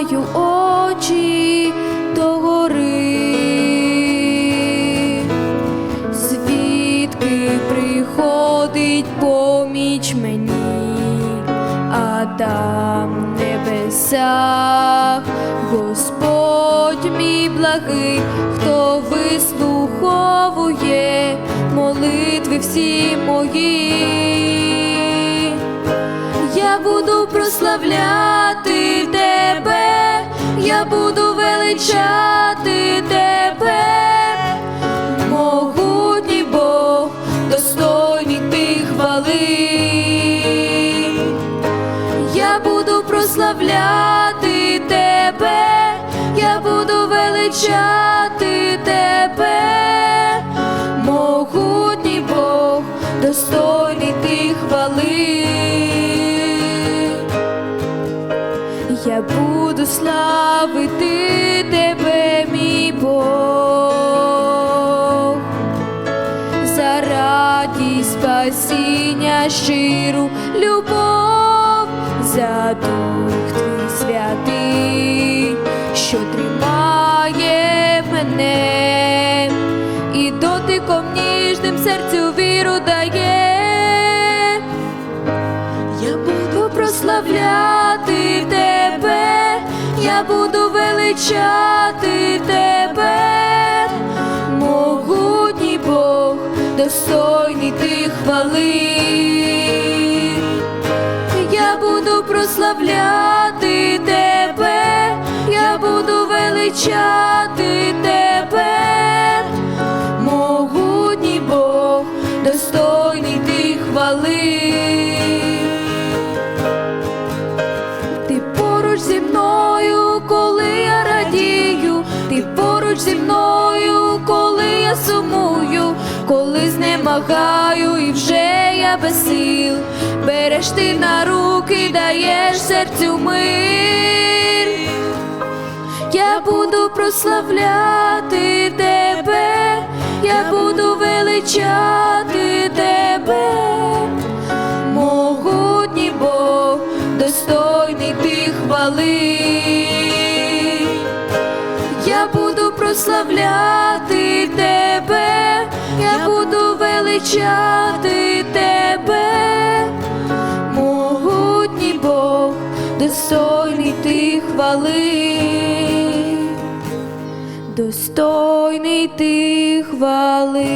піднімаю очі до гори, звідки приходить поміч мені, а там в Господь мій благий, хто вислуховує молитви всі мої. Я буду прославляти величати тебе, могутній Бог, достойний ти хвали. Я буду прославляти тебе, я буду величати тебе, могутній Бог, достойний ти хвали. Буду славити тебе, мій Бог, за радість спасіння, щиру любов, за дух твій святий, що тримає мене, і дотиком ніжним серцю віру дає. Я буду величати тебе, могутній Бог, достойний ти хвали. Я буду прославляти тебе, я буду величати коли і вже я без сил, береш ти на руки, даєш серцю мир. Я буду прославляти тебе, я буду величати тебе, могутній Бог, достойний ти хвали. Я буду прославляти величати тебе, могутній Бог, достойний ти хвали, достойний ти хвали.